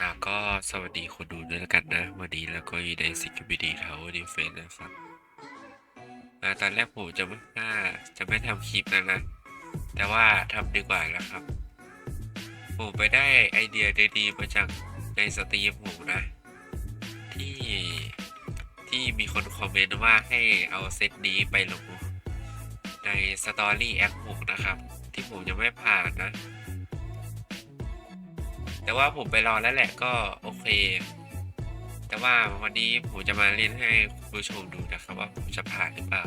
อะก็สวัสดีคนดูด้วยแล้วกันนะ วันนี้แล้วก็อยู่ใน Security Tower Defense นะครับอะตอนแรกผมจะไม่น่าจะไม่ทำคลิปนะนะ แต่ว่าทำดีกว่าแล้วครับ ผมไปได้ไอเดียดีๆมาจากในสตรีมผมนะ ที่ที่มีคนคอมเมนต์ว่าให้เอาเซตนี้ไปลงในสตอรี่แอปผมนะครับ ที่ผมยังไม่ผ่านนะ แต่ว่าผมไปรอแล้วแหละก็โอเค แต่ว่าวันนี้ผมจะมาเล่นให้ผู้ชมดูนะครับว่าผมจะผ่านหรือเปล่า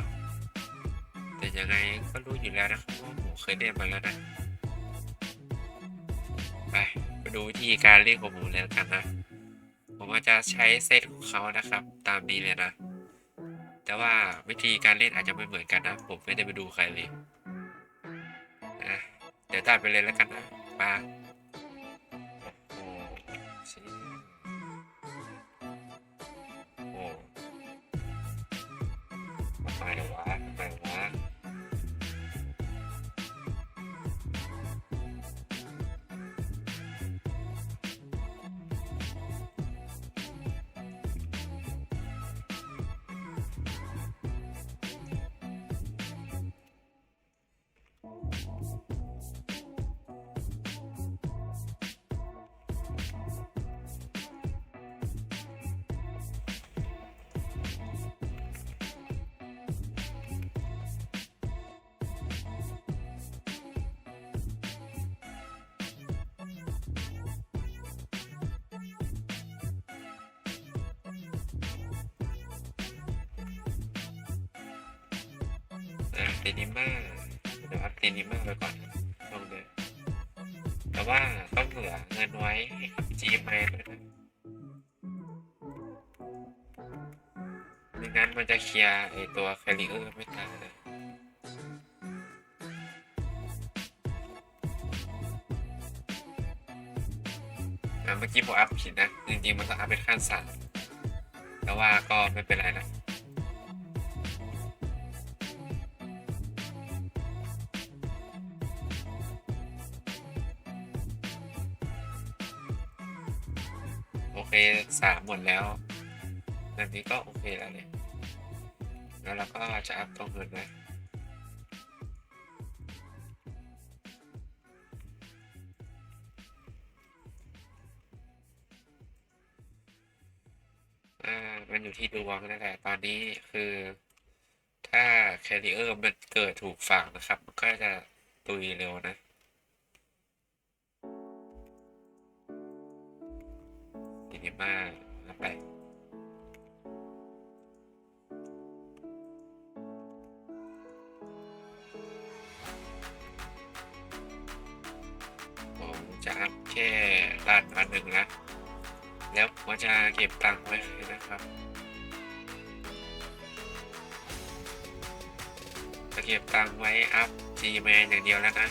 แต่ยังไงก็รู้อยู่แล้วนะครับว่าผมเคยเล่นมาแล้วนะไปไปดูวิธีการเล่นของผมแล้วกันนะผมจะใช้เซตของเขานะครับ ตามนี้เลยนะ แต่ว่าวิธีการเล่นอาจจะไม่เหมือนกันนะ ผมไม่ได้ไปดูใครเลยนะเดี๋ยวตัดไปเลยแล้วกันนะปา ท อะเดนิม่าเดี๋ยวอัพเดนิม่าไปก่อนลงเลยแต่ว่าต้องเหลือเงินไว้ให้กับจีมายด้วยนะไม่งั้นมันจะเคลียร์ไอตัวแคริเออร์ไม่ทันนะอะเมื่อกี้ผมอัพผิดนะ จริงๆ มันต้องอัพเป็นขั้นสามแต่ว่าก็ไม่เป็นไรนะ เคสามหมดแล้วแบบนี้ก็โอเคแล้วเนี่ย แล้วเราก็จะอัพตรงอื่นนะอ่ามันอยู่ที่ดวงนั่นแหละตอนนี้คือถ้าแคริเออร์มันเกิดถูกฝั่งนะครับ มันก็จะตุยเร็วนะ ทีนี้มาไปผมจะอัพแค่ด้านอันหนึ่งนะแล้วผมจะเก็บตังค์ไว้นะครับจะเก็บตังค์ไว้อัพ Gman อย่างเดียวแล้วนะ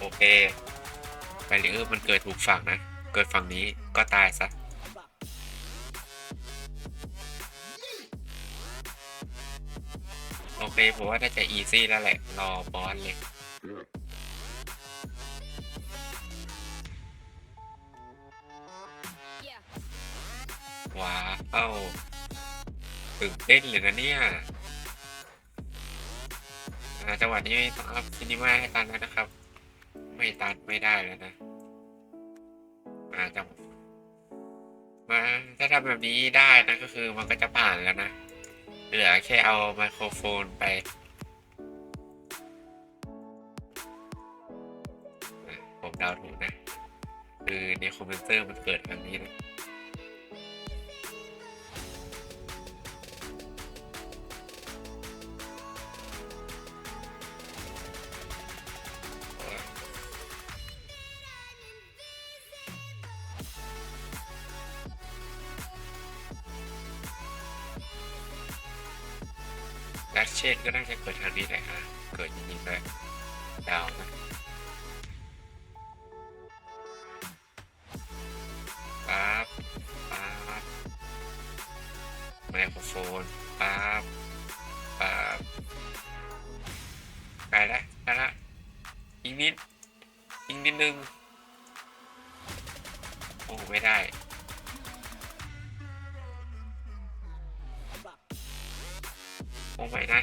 โอเคไบเออร์มันเกิดถูกฝั่งนะ เกิดฝั่งนี้ก็ตายซะโอเคผมว่าน่าจะอีซี่แล้วแหละ รอบอสเลยว้าวเอ้าตื่นเต้นเลยนะเนี่ยจังหวะนี้ต้องอัพซินิมาให้ตันแล้วนะครับ ไม่ตันไม่ได้แล้วนะ มาจังมาถ้าทำแบบนี้ได้นะก็คือมันก็จะผ่านแล้วนะ เหลือแค่เอาไมโครโฟนไปผมเดาถูกนะ คือในคอมพิวเตอร์มันเกิดแบบนี้นะ เช่นก็น่าจะเกิดทางนี้แหละฮะเกิดจริงๆเลยดาวนะปั๊บปั๊บไมโครโฟนปั๊บปั๊บไปแล้วไปแล้วอีกนิดอีกนิดนึงโอ้ไม่ได้ โอ้ไม่นะ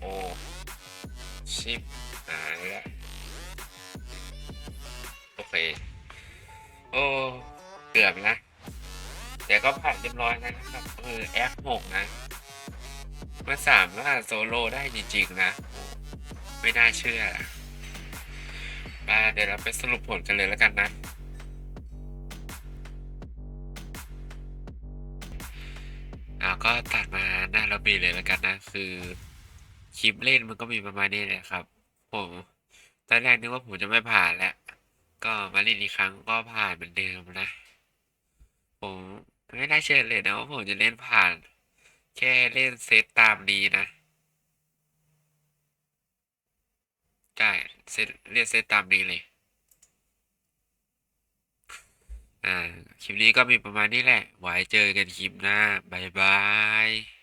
โอ้ ชิปหายละโอเค โอ้ เกือบนะ แต่ก็ผ่านเรียบร้อยนะครับเออ F6 นะมันสามารถโซโล่ได้จริงๆนะ ไม่น่าเชื่อมาเดี๋ยวเราไปสรุปผลกันเลยแล้วกันนะ อ่าก็ตัดมาหน้าล็อบบี้เลยแล้วกันนะ คือคลิปเล่นมันก็มีประมาณนี้แหละครับผมตอนแรกนึกว่าผมจะไม่ผ่านแล้วก็มาเล่นอีกครั้งก็ผ่านเหมือนเดิมนะ ผมไม่น่าเชื่อเลยนะว่าผมจะเล่นผ่าน แค่เล่นเซตตามนี้นะใช่เซตเล่นเซตตามนี้เลย อ่า คลิปนี้ก็มีประมาณนี้แหละ ไว้เจอกันคลิปหน้า บ๊ายบาย